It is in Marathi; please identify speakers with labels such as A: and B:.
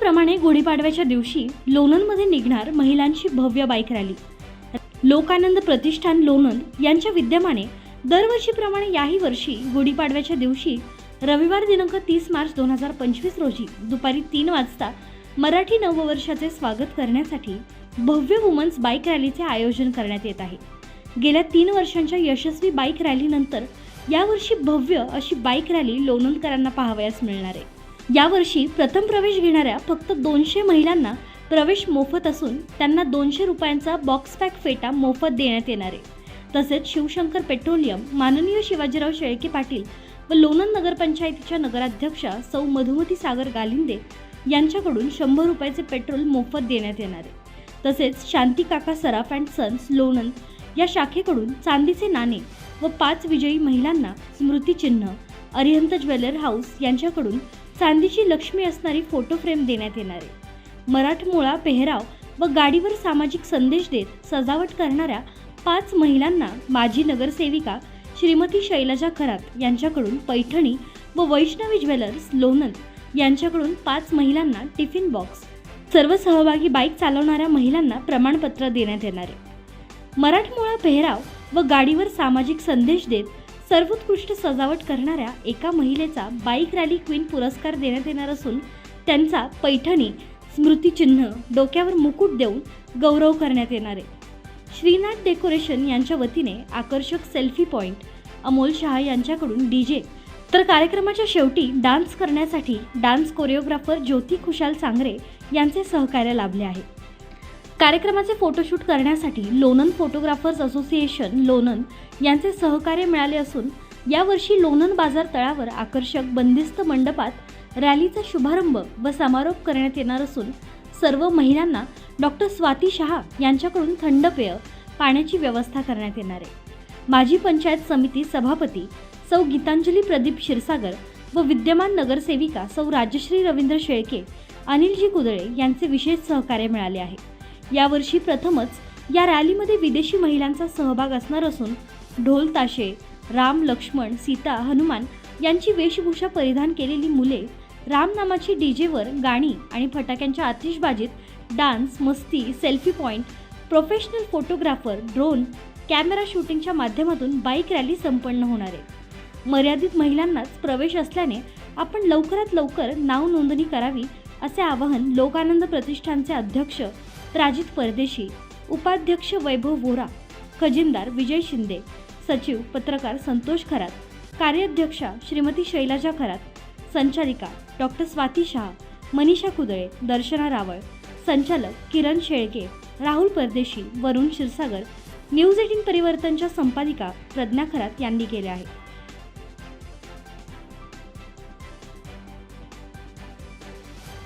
A: गुढीपाडव्याच्या दिवशी लोणंदमध्ये निघणार महिलांची भव्य बाईक रॅली. लोकानंद प्रतिष्ठान लोणंद यांच्या विद्यमाने दरवर्षीप्रमाणे याही वर्षी गुढीपाडव्याच्या दिवशी रविवार दिनांक तीस मार्च दोन हजार पंचवीस रोजी दुपारी तीन वाजता मराठी नववर्षाचे स्वागत करण्यासाठी भव्य वुमन्स बाईक रॅलीचे आयोजन करण्यात येत आहे. गेल्या तीन वर्षांच्या यशस्वी बाईक रॅलीनंतर यावर्षी भव्य अशी बाईक रॅली लोणंदकरांना पाहावयास मिळणार आहे. यावर्षी प्रथम प्रवेश घेणाऱ्या फक्त दोनशे महिलांना प्रवेश मोफत असून त्यांना दोनशे रुपयांचा बॉक्स पॅक फेटा मोफत देण्यात येणार आहे. तसेच शिवशंकर पेट्रोलियम माननीय शिवाजीराव शेळके पाटील व लोणंद नगरपंचायतीच्या नगराध्यक्षा सौ मधुमती सागर गालिंदे यांच्याकडून शंभर रुपयाचे पेट्रोल मोफत देण्यात येणार आहे. तसेच शांती काका सराफ अँड सन्स लोणंद या शाखेकडून चांदीचे नाणे व पाच विजयी महिलांना स्मृतिचिन्ह अरिहंत ज्वेलर हाऊस यांच्याकडून चांदीची लक्ष्मी असणारी फोटो फ्रेम देण्यात येणार आहे. मराठमोळा पेहराव व गाडीवर सामाजिक संदेश देत सजावट करणाऱ्या पाच महिलांना माजी नगरसेविका श्रीमती शैलजा खरात यांच्याकडून पैठणी व वैष्णवी ज्वेलर्स लोणंद यांच्याकडून पाच महिलांना टिफिन बॉक्स. सर्व सहभागी बाईक चालवणाऱ्या महिलांना प्रमाणपत्र देण्यात येणार आहे. मराठमोळा पेहराव व गाडीवर सामाजिक संदेश देत सर्वोत्कृष्ट सजावट करणाऱ्या एका महिलेचा बाईक रॅली क्वीन पुरस्कार देण्यात येणार असून त्यांचा पैठणी स्मृतिचिन्ह डोक्यावर मुकुट देऊन गौरव करण्यात येणार आहे. श्रीनाथ डेकोरेशन यांच्या वतीने आकर्षक सेल्फी पॉईंट अमोल शहा यांच्याकडून डी जे. तर कार्यक्रमाच्या शेवटी डान्स करण्यासाठी डान्स कोरिओग्राफर ज्योती खुशाल सांगरे यांचे सहकार्य लाभले आहे. कार्यक्रमाचे फोटोशूट करण्यासाठी लोणंद फोटोग्राफर्स असोसिएशन लोणंद यांचे सहकार्य मिळाले असून यावर्षी लोणंद बाजार तळावर आकर्षक बंदिस्त मंडपात रॅलीचा शुभारंभ व समारोप करण्यात येणार असून सर्व महिलांना डॉक्टर स्वाती शहा यांच्याकडून थंड पेय पाण्याची व्यवस्था करण्यात येणार आहे. माजी पंचायत समिती सभापती सौ गीतांजली प्रदीप क्षीरसागर व विद्यमान नगरसेविका सौ राजश्री रवींद्र शेळके अनिलजी कुदळे यांचे विशेष सहकार्य मिळाले आहे. यावर्षी प्रथमच या रॅलीमध्ये विदेशी महिलांचा सहभाग असणार असून ढोल ताशे राम लक्ष्मण सीता हनुमान यांची वेशभूषा परिधान केलेली मुले राम नामाची डीजेवर गाणी आणि फटाक्यांच्या आतिषबाजीत डान्स मस्ती selfie point professional photographer drone camera शूटिंगच्या माध्यमातून बाईक रॅली संपन्न होणार आहे. मर्यादित महिलांनाच प्रवेश असल्याने आपण लवकरात लवकर नाव नोंदणी करावी असे आवाहन लोकानंद प्रतिष्ठानचे अध्यक्ष राजित परदेशी उपाध्यक्ष वैभव वोरा खजिनदार विजय शिंदे सचिव पत्रकार संतोष खरात कार्याध्यक्षा श्रीमती शैलाजा खरात संचालिका डॉक्टर स्वाती शहा मनीषा कुदळे दर्शना रावळ संचालक किरण शेळके राहुल परदेशी वरुण क्षीरसागर न्यूज एटीन परिवर्तनच्या संपादिका प्रज्ञा खरात यांनी केले आहेत.